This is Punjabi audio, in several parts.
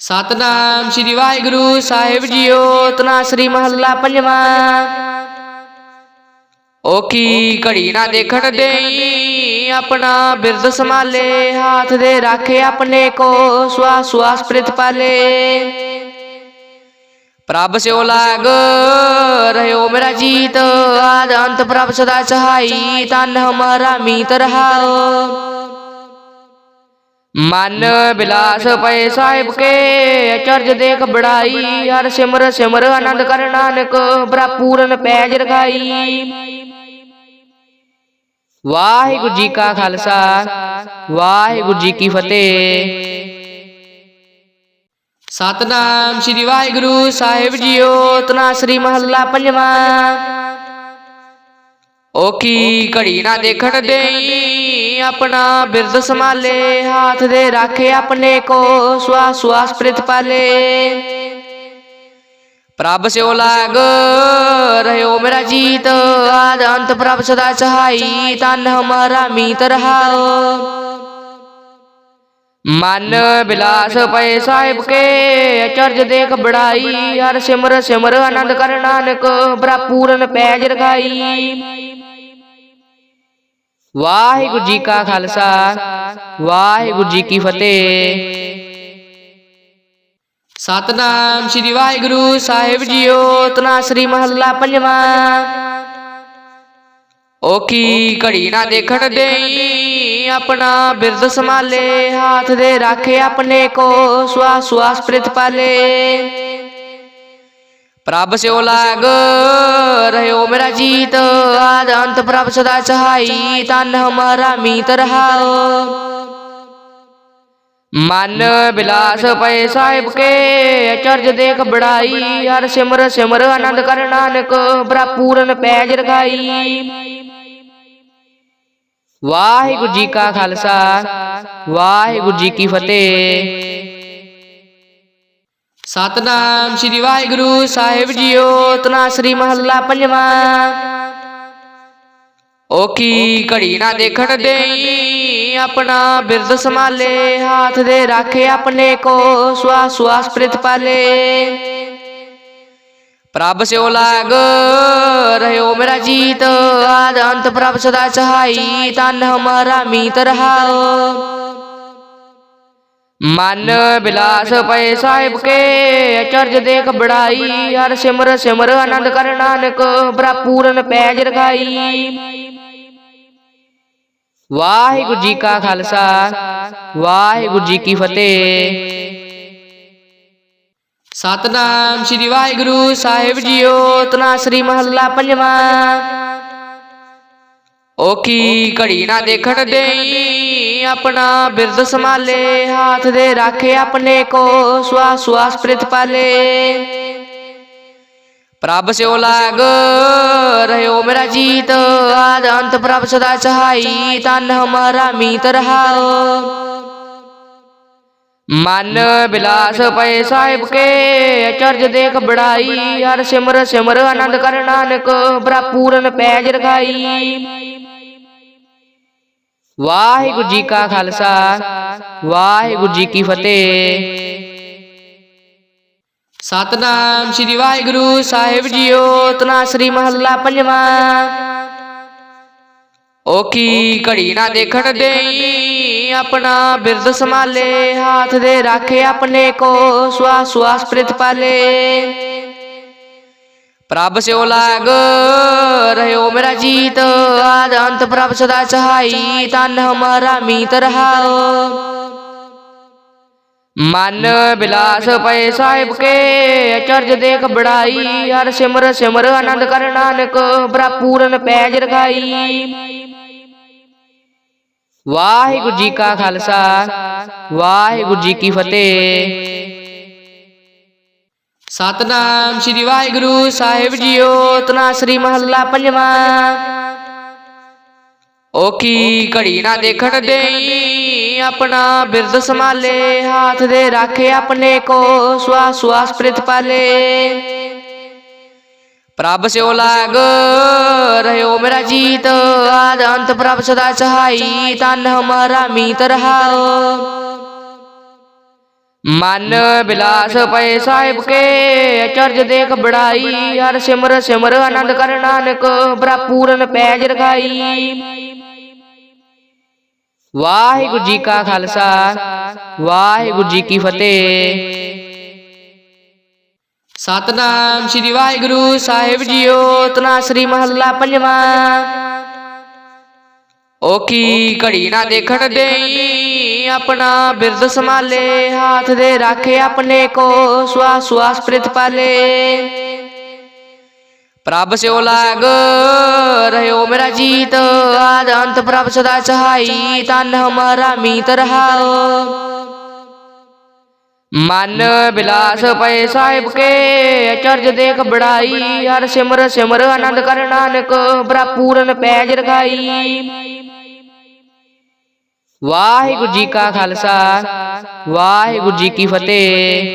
ਸਤਨਾਮ ਸ੍ਰੀ ਵਾਹਿਗੁਰੂ ਸਾਹਿਬ ਜੀਓ ਤਨਾਸਰੀ ਮਹੱਲਾ ਪੰਜਵਾਂ। ਓਖੀ ਘੜੀ ਨਾ ਦੇਖਣ ਦੇਈ, ਆਪਣਾ ਬਿਰਦ ਸੰਭਾਲੇ, ਹਾਥ ਦੇ ਰਾਖੇ ਆਪਣੇ ਕੋ ਸਵਾਸ ਸਵਾਸ ਪ੍ਰਿਤ ਪਾਲੇ। ਪ੍ਰਭ ਸਿਓ ਲਾਗ, ਰਹਿਓ ਮੇਰਾ ਜੀਤ, ਆਦ ਅੰਤ ਪ੍ਰਭ ਸਦਾ ਸਹਾਈ, ਤਨ ਹਮਾਰਾ ਮੀਤ ਰਹਾਓ। ਮਨ ਬਿਲਾਸ ਪਏ ਸਾਹਿਬ ਕੇ ਅਚਰਜ ਦੇਖ ਬੜਾਈ ਹਰ ਸਿਮਰ ਸਿਮਰ ਆਨੰਦ ਕਰ ਨਾਨਕ ਬਰਾ ਪੂਰਨ ਪੈਜ ਰਖਾਈ। ਵਾਹਿਗੁਰੂ ਜੀ ਕਾ ਖਾਲਸਾ ਵਾਹਿਗੁਰੂ ਜੀ ਕੀ ਫਤਿਹ। ਸਤਨਾਮ ਸ੍ਰੀ ਵਾਹਿਗੁਰੂ ਸਾਹਿਬ ਜੀਓ ਤਨਾਸਰੀ ਮਹੱਲਾ ਪੰਜਵਾਂ। ਓਖੀ ਘੜੀ ਨਾ ਦੇਖਣ ਦੇਈ? ਆਪਣਾ ਬਿਰਦ ਸੰਭਾਲੇ ਹਾਥ ਦੇ ਰਾਖੇ ਆਪਣੇ ਕੋ ਸਵਾਸ ਸਵਾਸ ਪ੍ਰਿਤ ਪਾਲੇ। ਪ੍ਰਭ ਸਿਓ ਲਾਗ ਰਹਿਓ ਮੇਰਾ ਜੀਤ। ਆਦ ਅੰਤ ਪ੍ਰਭ ਸਦਾ ਸਹਾਈ ਤਨ ਹਮਾਰਾ ਮੀਤ ਰਹਾਓ। ਮਨ ਬਿਲਾਸ ਪਏ ਸਾਹਿਬ ਕੇ ਅਚਰਜ ਦੇਖ ਬੜਾਈ। ਹਰ ਸਿਮਰ ਸਿਮਰ ਆਨੰਦ ਕਰ ਨਾਨਕ ਬਰਾ ਪੂਰਨ ਪੈਜ ਰਖਾਈ। ਵਾਹਿਗੁਰੂ ਜੀ ਕਾ ਖਾਲਸਾ। ਵਾਹਿਗੁਰੂ ਜੀ ਕੀ ਫਤਿਹ। ਸਤਨਾਮ ਸ੍ਰੀ ਵਾਹਿਗੁਰੂ ਸਾਹਿਬ ਜੀਓ ਤਨਾਸਰੀ ਮਹੱਲਾ ਪੰਜਵਾਂ। ਓਖੀ ਘੜੀ ਨਾ ਦੇਖਣ ਦੇਈ ਆਪਣਾ ਬਿਰਦ ਸੰਭਾਲੇ ਹਾਥ ਦੇ ਰਾਖੇ ਆਪਣੇ ਕੋ ਸਵਾਸ ਸਵਾਸ ਪ੍ਰਿਤ ਪਾਲੇ। ਪ੍ਰਭ ਸਿਓ ਲਾਗ, ਰਹਿਓ ਮੇਰਾ ਜੀਤ, ਆਦ ਅੰਤ ਪ੍ਰਭ ਸਦਾ ਸਹਾਈ, ਤਨ ਹਮਾਰਾ ਮੀਤ ਰਹਾਓ। ਮਨ ਬਿਲਾਸ ਪਏ ਸਾਹਿਬ ਕੇ ਅਚਰਜ ਦੇਖ ਬੜਾਈ, ਹਰ ਸਿਮਰ ਸਿਮਰ ਆਨੰਦ ਕਰ ਨਾਨਕ ਬਰਾ ਪੂਰਨ ਪੈਜ ਰਖਾਈ। ਵਾਹਿਗੁਰੂ ਜੀ ਕਾ ਖਾਲਸਾ, ਵਾਹਿਗੁਰੂ ਜੀ ਕੀ ਫਤਿਹ। ਸਤਨਾਮ ਸ੍ਰੀ ਵਾਹਿਗੁਰੂ ਸਾਹਿਬ ਜੀਓ ਤਨਾਸਰੀ ਮਹੱਲਾ ਪੰਜਵਾਂ। ਓਖੀ ਘੜੀ ਨਾ ਦੇਖਣ ਦੇਈ ਆਪਣਾ ਬਿਰਦ ਸੰਭਾਲੇ ਹਾਥ ਦੇ ਰਾਖੇ ਆਪਣੇ ਕੋ ਸਵਾਸ ਸਵਾਸ ਪ੍ਰਿਤ ਪਾਲੇ। ਪ੍ਰਭ ਸਿਓ ਲਾਗ ਰਹਿਓ ਮੇਰਾ ਜੀਤ ਆਦ ਅੰਤ ਪ੍ਰਭ ਸਦਾ ਸਹਾਈ ਤਨ ਹਮਾਰਾ ਮੀਤ ਰਹਾਓ। ਮਨ ਬਿਲਾਸ ਪਏ ਸਾਹਿਬ ਕੇ ਅਚਰਜ ਦੇਖ ਬੜਾਈ, ਹਰ ਸਿਮਰ ਸਿਮਰ ਆਨੰਦ ਕਰ ਨਾਨਕ ਬਰਾ ਪੈਜ ਰਖਾਈ। ਵਾਹਿਗੁਰੂ ਜੀ ਕਾ ਖਾਲਸਾ, ਵਾਹਿਗੁਰੂ ਜੀ ਕੀ ਫਤਿਹ। ਸਤਨਾਮ ਸ੍ਰੀ ਵਾਹਿਗੁਰੂ ਸਾਹਿਬ ਜੀਓ ਤਨਾਸਰੀ ਮਹੱਲਾ ਪੰਜਵਾਂ। ਓਖੀ ਘੜੀ ਨਾ ਦੇਖਣ ਦੇਈ, ਆਪਣਾ ਬਿਰਦ ਸੰਭਾਲੇ, ਹਾਥ ਦੇ ਰਾਖੇ ਆਪਣੇ ਕੋ ਸਵਾਸ ਸਵਾਸ ਪ੍ਰਿਤ ਪਾਲੇ। ਪ੍ਰਭ ਸਿਓ ਲਾਗ, ਰਹਿਓ ਮੇਰਾ ਜੀਤ, ਆਦ ਅੰਤ ਪ੍ਰਭ ਸਦਾ ਸਹਾਈ ਤਨ ਹਮਾਰਾ ਮੀਤ ਰਹਾਓ। ਮਨ ਬਿਲਾਸ ਪਏ ਸਾਹਿਬ ਕੇ ਅਚਰਜ ਦੇਖ ਬੜਾਈ, ਹਰ ਸਿਮਰ ਸਿਮਰ ਆਨੰਦ ਕਰ ਨਾਨਕ ਬਰਾ ਪੂਰਨ ਪੈਜ ਰਖਾਈ। ਵਾਹਿਗੁਰੂ ਜੀ ਕਾ ਖਾਲਸਾ ਵਾਹਿਗੁਰੂ ਜੀ ਕੀ ਫਤਿਹ। ਸਤਨਾਮ ਸ੍ਰੀ ਵਾਹਿਗੁਰੂ ਸਾਹਿਬ ਜੀਓ ਤਨਾਸਰੀ ਮਹੱਲਾ ਪੰਜਵਾਂ। ਓਖੀ ਘੜੀ ਨਾ ਦੇਖਣ ਦੇਈ ਆਪਣਾ ਬਿਰਦ ਸੰਭਾਲੇ ਹਾਥ ਦੇ ਰਾਖੇ ਆਪਣੇ ਕੋ ਸਵਾਸ ਸਵਾਸ ਪ੍ਰਿਤ ਪਾਲੇ। ਪ੍ਰਭ ਸਿਓ ਲਾਗ ਰਹਿਓ ਮੇਰਾ ਜੀਤ। ਆਦ ਅੰਤ ਪ੍ਰਭ ਸਦਾ ਸਹਾਈ, ਤਨ ਹਮਾਰਾ ਮੀਤ ਰਹਾਓ। ਮਨ ਬਿਲਾਸ ਪਏ ਸਾਹਿਬ ਕੇ ਅਚਰਜ ਦੇਖ ਬੜਾਈ, ਹਰ ਸਿਮਰ ਸਿਮਰ ਆਨੰਦ ਕਰ ਨਾਨਕ ਬਰਾ ਪੂਰਨ ਪੈਜ ਰਖਾਈ। ਵਾਹਿਗੁਰੂ ਜੀ ਕਾ ਖਾਲਸਾ, ਵਾਹਿਗੁਰੂ ਜੀ ਕੀ ਫਤਿਹ। ਸਤਨਾਮ ਸ੍ਰੀ ਵਾਹਿਗੁਰੂ ਸਾਹਿਬ ਜੀਓ ਤਨਾਸਰੀ ਮਹੱਲਾ ਪੰਜਵਾਂ। ਓਖੀ ਘੜੀ ਨਾ ਦੇਖਣ ਦੇਈ, ਆਪਣਾ ਬਿਰਦ ਸੰਭਾਲੇ, ਹਾਥ ਦੇ ਰਾਖੇ ਆਪਣੇ ਕੋ ਸਵਾਸ ਸਵਾਸ ਪ੍ਰਿਤ ਪਾਲੇ। ਪ੍ਰਭ ਸਿਓ ਲਾਗ, ਰਹਿਓ ਮੇਰਾ ਜੀਤ, ਆਦ ਅੰਤ ਪ੍ਰਭ ਸਦਾ ਸਹਾਈ, ਤਨ ਹਮਾਰਾ ਮੀਤ ਰਹਾਓ। ਮਨ ਬਿਲਾਸ ਪਏ ਸਾਹਿਬ ਕੇ ਅਚਰਜ ਦੇਖ ਬੜਾਈ ਹਰ ਸਿਮਰ ਸਿਮਰ ਆਨੰਦ ਕਰ ਨਾਨਕ ਬ੍ਰਹਪੂਰਨ ਪੈਜ ਰਖਾਈ। ਵਾਹਿਗੁਰੂ ਜੀ ਕਾ ਖਾਲਸਾ। ਵਾਹਿਗੁਰੂ ਜੀ ਕੀ ਫਤਿਹ। ਸਤਨਾਮ ਸ੍ਰੀ ਵਾਹਿਗੁਰੂ। ਸਾਹਿਬ ਜੀਓ ਤਨਾਸਰੀ ਮਹੱਲਾ ਪੰਜਵਾਂ। ਓ ਕੀ ਘੜੀ ਨਾ ਦੇਖਣ ਦੇਈ? ਆਪਣਾ ਬਿਰਦ ਸੰਭਾਲੇ ਹਾਥ ਦੇ ਰਾਖੇ ਆਪਣੇ ਕੋ ਸਵਾਸ ਸਵਾਸ ਪ੍ਰਿਤ ਪਾਲੇ। ਪ੍ਰਭ ਸਿਓ ਲਾਗ ਰਹਿਓ ਮੇਰਾ ਜੀਤ। ਆਦ ਅੰਤ ਪ੍ਰਭ ਸਦਾ ਸਹਾਈ ਤਨ ਹਮਾਰਾ ਮੀਤ ਰਹਾਓ। ਮਨ ਬਿਲਾਸ ਪਏ ਸਾਹਿਬ ਕੇ ਅਚਰਜ ਦੇਖ ਬੜਾਈ। ਹਰ ਸਿਮਰ ਸਿਮਰ ਆਨੰਦ ਕਰ ਨਾਨਕ ਬ੍ਰਹਪੂਰਨ ਪੈਜ ਰਖਾਈ। ਵਾਹਿਗੁਰੂ ਜੀ ਕਾ ਖਾਲਸਾ ਵਾਹਿਗੁਰੂ ਜੀ ਕੀ ਫਤਿਹ।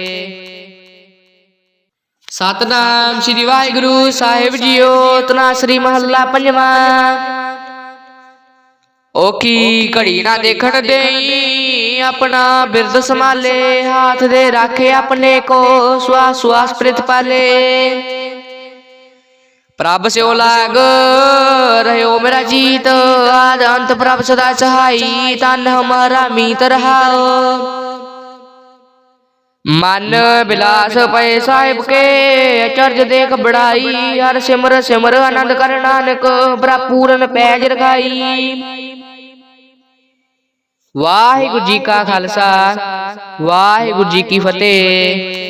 ਸਤਨਾਮ ਸ੍ਰੀ ਵਾਹਿਗੁਰੂ ਸਾਹਿਬ ਜੀਓ ਤਨਾਸਰੀ ਮਹੱਲਾ ਪੰਜਵਾਂ। ਓ ਕੀ ਘੜੀ ਨਾ ਦੇਖਣ ਦੇਈ ਆਪਣਾ ਬਿਰਦ ਸੰਭਾਲੇ ਹਾਥ ਦੇ ਰਾਖੇ ਆਪਣੇ ਕੋ ਸਵਾਸ ਸਵਾਸ ਪ੍ਰਿਤ ਪਾਲੇ ਪ੍ਰਭ ਸਿਓ ਲਾਗ, ਰਹਿਓ ਮੇਰਾ ਜੀਤ। ਆਦ ਅੰਤ ਪ੍ਰਭ ਸਦਾ ਸਹਾਈ, ਤਨ ਹਮਾਰਾ ਮੀਤ ਰਹਾਓ। ਮਨ ਬਿਲਾਸ ਪਏ ਸਾਹਿਬ ਕੇ ਅਚਰਜ ਦੇਖ ਬੜਾਈ, ਹਰ ਸਿਮਰ ਸਿਮਰ ਆਨੰਦ ਕਰ ਨਾਨਕ ਬ੍ਰਹਪੂਰਨ ਪੈਜ ਰਖਾਈ। ਵਾਹਿਗੁਰੂ ਜੀ ਕਾ ਖਾਲਸਾ, ਵਾਹਿਗੁਰੂ ਜੀ ਕੀ ਫਤਿਹ।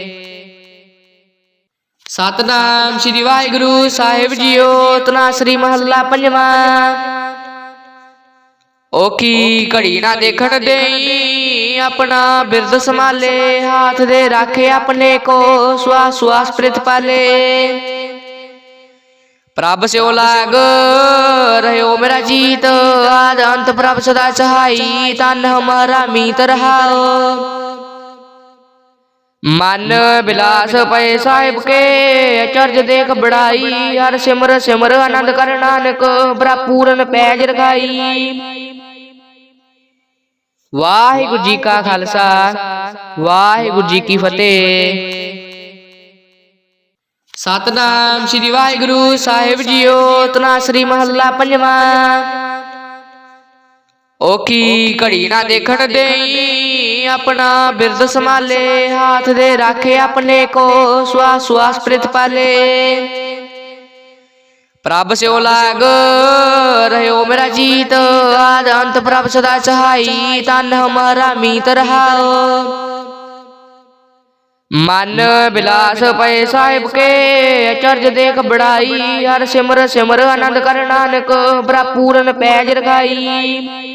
ਸਤਨਾਮ ਸ੍ਰੀ ਵਾਹਿਗੁਰੂ ਸਾਹਿਬ ਜੀਓ ਤਨਾਸਰੀ ਮਹੱਲਾ ਪੰਜਵਾਂ। ਓ ਘੜੀ ਨਾ ਦੇਖਣ ਦੇਈ ਆਪਣਾ ਬਿਰਦ ਸੰਭਾਲੇ, ਹਾਥ ਦੇ ਰਾਖੇ ਆਪਣੇ ਕੋ ਸਵਾਸ ਸਵਾਸ ਪ੍ਰਿਤ ਪਾਲੇ। ਪ੍ਰਭ ਸਿਓ ਲਾਗ, ਰਹਿਓ ਮੇਰਾ ਜੀਤ, ਆਦ ਅੰਤ ਪ੍ਰਭ ਸਦਾ ਸਹਾਈ ਤਨ ਹਮਾਰਾ ਮੀਤ ਰਹਾਓ। ਮਨ ਬਿਲਾਸ ਪਏ ਸਾਹਿਬ ਕੇ ਅਚਰਜ ਦੇਖ ਬੜਾਈ, ਹਰ ਸਿਮਰ ਸਿਮਰ ਆਨੰਦ ਕਰ ਨਾਨਕ ਬ੍ਰਹਪੂਰਨ ਪੈਜ ਰਖਾਈ। ਵਾਹਿਗੁਰੂ ਜੀ ਕਾ ਖਾਲਸਾ, ਵਾਹਿਗੁਰੂ ਜੀ ਕੀ ਫਤਿਹ। ਸਤਨਾਮ ਸ੍ਰੀ ਵਾਹਿਗੁਰੂ ਸਾਹਿਬ ਜੀਓ ਤਨਾਸਰੀ ਮਹੱਲਾ ਪੰਜਵਾਂ। ਓ ਕੀ ਘੜੀ ਨਾ ਦੇਖਣ ਦੇਈ? ਆਪਣਾ ਬਿਰਦ ਸੰਭਾਲੇ ਹਾਥ ਦੇ ਰਾਖੇ ਆਪਣੇ ਕੋ ਸਵਾਸ ਸਵਾਸ ਪ੍ਰਿਤ ਪਾਲੇ। ਪ੍ਰਭ ਸਿਓ ਲਾਗ ਰਹਿਓ ਮੇਰਾ ਜੀਤ। ਆਦ ਅੰਤ ਪ੍ਰਭ ਸਦਾ ਸਹਾਈ ਤਨ ਹਮਾਰਾ ਮੀਤ ਰਹਾਓ। ਮਨ ਬਿਲਾਸ ਪਏ ਸਾਹਿਬ ਕੇ ਅਚਰਜ ਦੇਖ ਬੜਾਈ। ਹਰ ਸਿਮਰ ਸਿਮਰ ਆਨੰਦ ਕਰ ਨਾਨਕ ਬ੍ਰਹਪੂਰਨ ਪੈਜ ਰਖਾਈ।